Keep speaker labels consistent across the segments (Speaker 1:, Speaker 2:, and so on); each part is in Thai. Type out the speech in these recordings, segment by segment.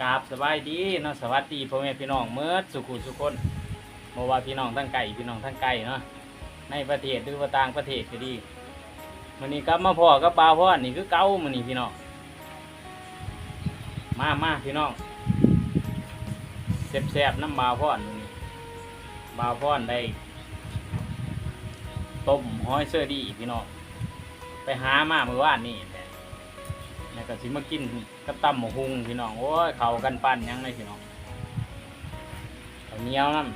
Speaker 1: กราบสบายดีเนาะสวัสดีพ่อแม่พี่น้องเมื่อสุขุสุขคนบ่ว่าพี่น้องทั้งไก่พี่น้องทั้งไก่เนาะในประเทศหรือว่าต่างประเทศก็ดีมื้อนี้กลับมาพ่อกับปลาพ่อนี่คือเก่ามื้อนี้พี่น้องมามาพี่น้องแซ่บๆน้ำบาพ่อนมื้อนี้บาพ่อนได้ต้มหอยเสื้อดีพี่น้องไปหามาเมื่อวานนี่ แล้วก็สิมากินกับตำหมูหุงพี่น้องโอ้ยเขากันปั้นยังเลยพี่น้องข้าวเหนียวน้ำ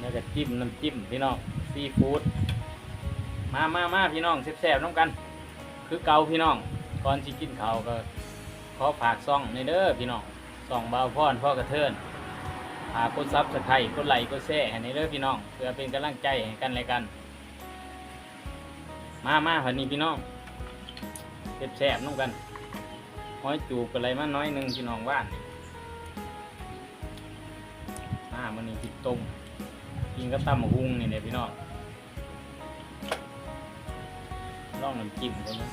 Speaker 1: แล้วก็จิ้มน้ำจิ้มพี่น้องซีฟู้ดมามามาพี่น้องแซ่บๆน้ำกัน คือเกาพี่น้องก่อนสิกินเขาก็ขอฝากซ่องในเด้อพี่น้องซ่องบาวพรพ่อกระเทินฝากกดซับสไครต์กดไลค์กดแชร์ให้ในเด้อพี่น้องเพื่อเป็นกำลังใจให้กันและกัน มามาวันนี้พี่น้อง แซ่บๆน้องกันห้อยจูบอะไรมาน้อยหนึ่งพี่น้องว่านนี่ามันนี่ติดต้มกินก็ตำหมกหุงนี่เนี่ยพี่น้องลองน้ำจิ้มกันนะ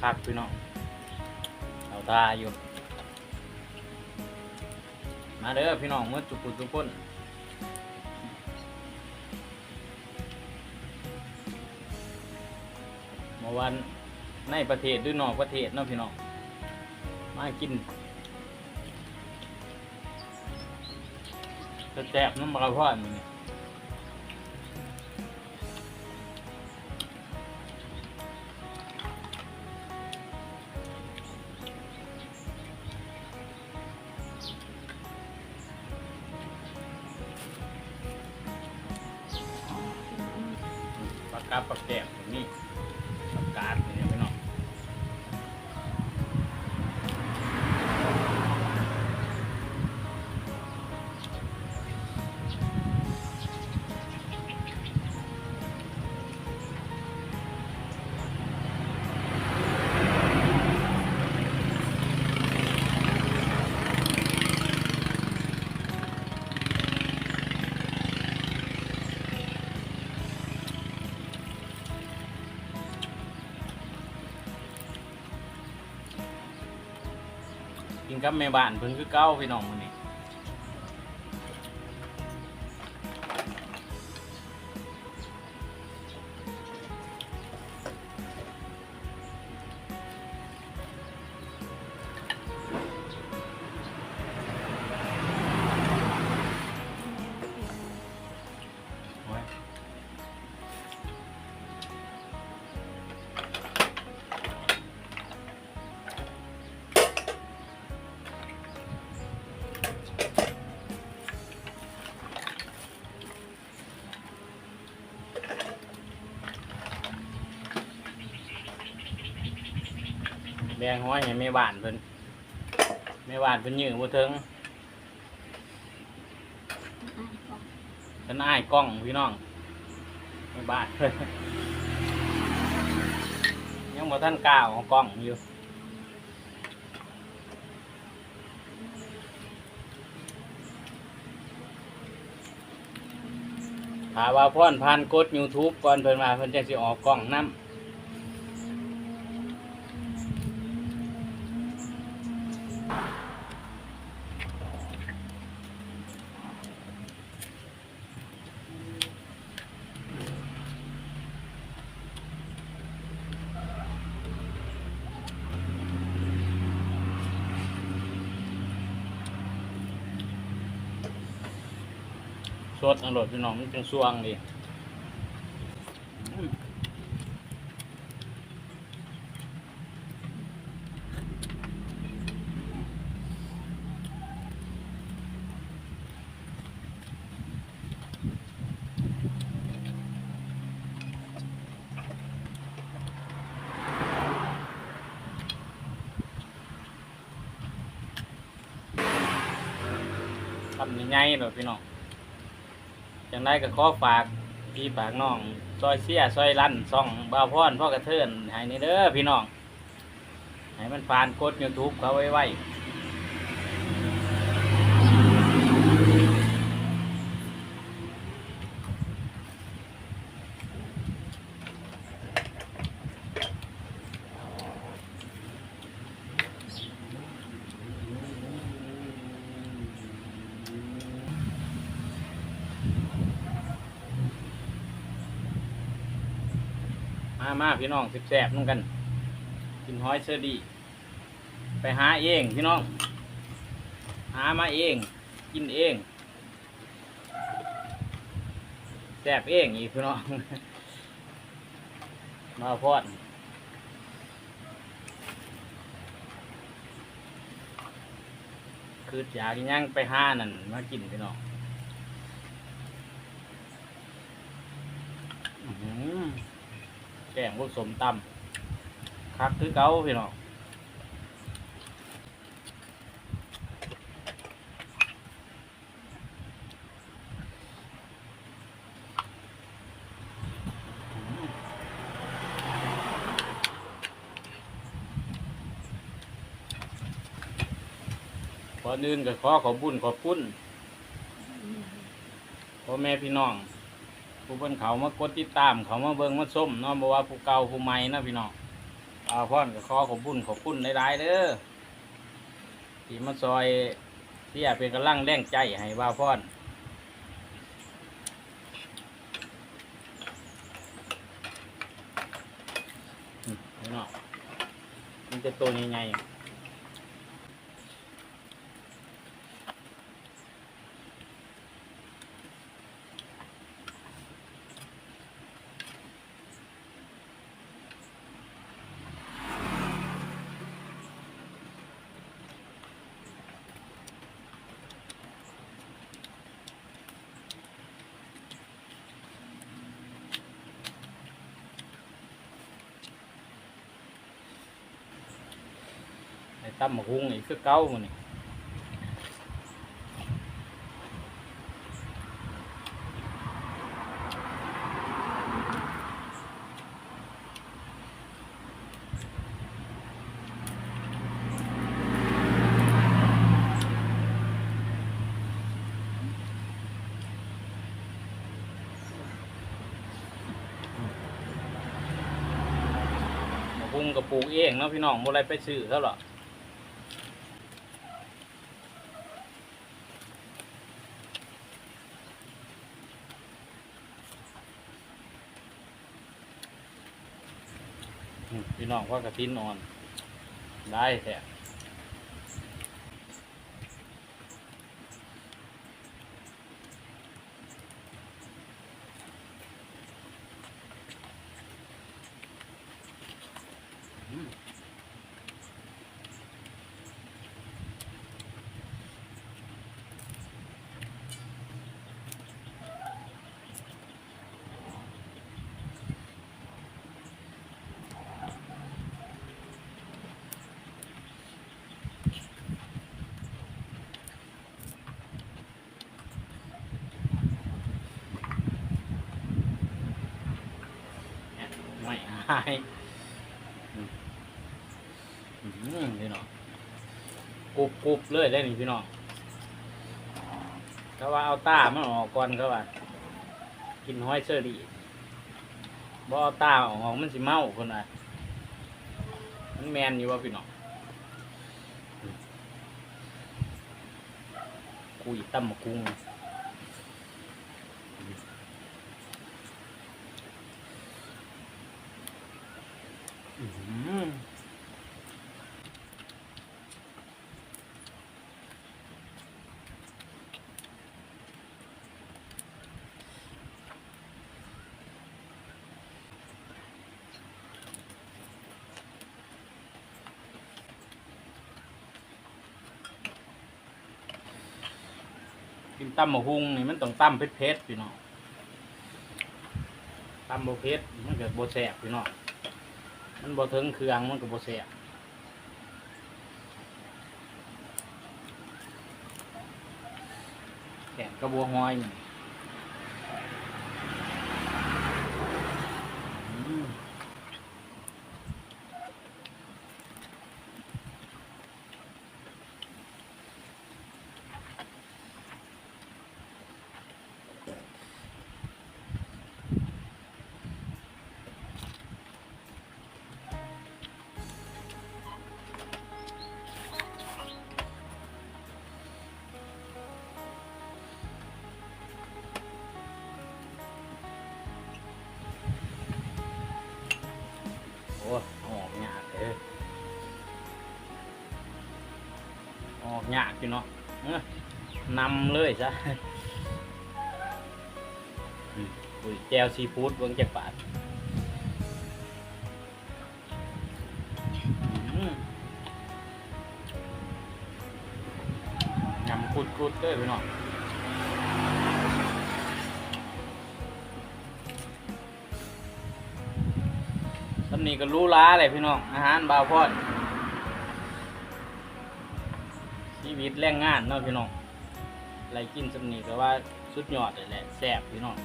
Speaker 1: คักพี่น้องเอาตาอยู่ มาเด้อพี่น้องเมื่อจุกุทุกคน วันในประเทศหรือนอกประเทศเนาะพี่น้องมากินจะแจบน้ำมะพร้าวมันนี่ปลากาปลาแกบตรงนี้ปลากาดนี่ พี่ กับแม่บ้านเพิ่นคือเก้าพี่น้องมื้อนี้ แดงห้อยให้แม่บ้านเพิ่นแม่บ้านเพิ่นยื้อบ่ถึงเพิ่นอ้ายกล้องพี่น้องแม่บ้านยังบ่ทันกล้าวเอากล้องอยู่ถาว่าพ่อนผ่านกด YouTube ก่อนเพิ่นมาเพิ่นจะสิออกกล้องนํ สดอร่อยพี่น้องมันจังสวงดีทำยังไงหน่อยพี่น้อง อย่างไรก็ขอฝากพี่ฝากน้องซอยเสียซอยลั่นซ่องบ่าวพรพ่อกระเทินให้นี่เด้อพี่น้องให้มันผ่านกดยูทูบเขาไว้ไว้ มามาพี่น้องสิแซ่บนุ่งกัน กินหอยเชอรี่ไปหาเองพี่น้อง หามาเอง กินเองแซ่บเองอีกพี่น้อง มาพอดคืออยากกินหยังไปห้านั่นมากินพี่น้องอื้อหือ แกงพวกสมตำคักคือเก่าพี่น้องก่อนอื่นก็ขอขอบุญขอบคุณพ่อแม่พี่น้อง ผู้เพิ่นเขามากดติดตาม เขามาเบิ่งมาส้มเนาะบ่ว่าผู้เก่าผู้ใหม่นะพี่น้องอาพ่อนก็ขอขอบุญขอบคุณหลายๆเด้อที่มาซอยที่อยากเป็นกำลังแรงใจให้ว่าวพ่อนพี่น้องมันจะตัวใหญ่ๆ ตั้มหมกหุงนี่คือเก้ามันนี่หมกหุงกับปลูกเองเนาะพี่น้องบ่ไรไปซื้อเขาหรอก พี่น้องว่ากระทินอ่อน ได้แท้อืมไม่หายพี่น้องกรุบกรุบเลยได้หนี่พี่น้องเขาว่าเอาตามันออกก่อนเขาว่า กินห้อยเชอรี่บ่เอาตาออกมันสิเมาคนน่ะมันแมนอยู่ว่าพี่น้องคุยตั้มกุ้ง กินตำมมะฮุงนี่มันต้องต้มเผ็ดๆพี่น้องตำบ่เพ็ดมันเกิดโบแสบพี่น้องมันบ่ถึงเครื่องมันก็บ่แสบแกงกระบัวหอยนี่ ออกยากอยู่เนาะนำเลยซะอุ้ยแจวซีฟู้ดเบิ่งจากปาดอืมยำกุดๆเด้อพี่น้องตำนี้ก็รู้ล้าเลยพี่น้องอาหารบาวพอด ชีวิตแรงงานเนาะพี่น้องไรกินสำนีก็ว่าสุดยอดเลยแหละแซ่บพี่น้อง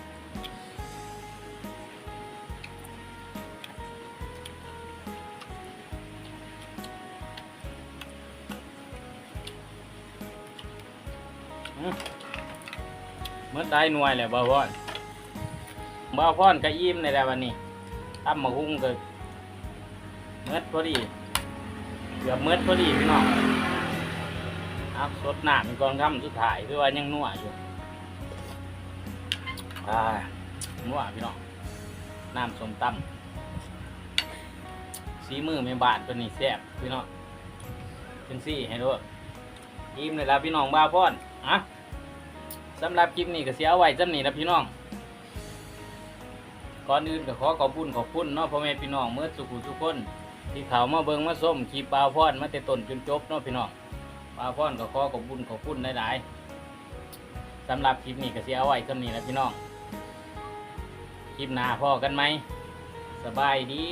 Speaker 1: เมื่อได้หน่วยแหละบาวพอดบาวพอดก็อิ่มในแต่วันนี้ตั้มมาหุ้งก็เมืดพอดีเกือบเมืดพอดีพี่น้อง อาสดน้ำเป็นกองคำสุดท้ายคือว่ายังนัวอยู่อ่านัวพี่น้องน้ำสมตำสีมือไม่บาดตัวนี้แซ่บพี่น้องเป็นซี่ให้ด้วยอิ่มเลยละพี่น้องบ้าพ่อนอะสำหรับคลิปนี้ก็เสียเอาไว้จำนี้นะพี่น้องก่อนอื่นก็ขอขอบคุณขอบคุณเนาะพ่อแม่พี่น้องเมื่อสุขุทุกคน ที่เขามาเบิงมาส้มขีปลาพอนมาแต่ต้นจนจบเนาะพี่น้อง ป้าพอนก็ขอขอบบุญขอบคุณหลายๆสำหรับคลิปนี้ก็เสียเอาไว้สำนี้แหละพี่น้อง คลิปหน้าพ่อกันไหม สบายดี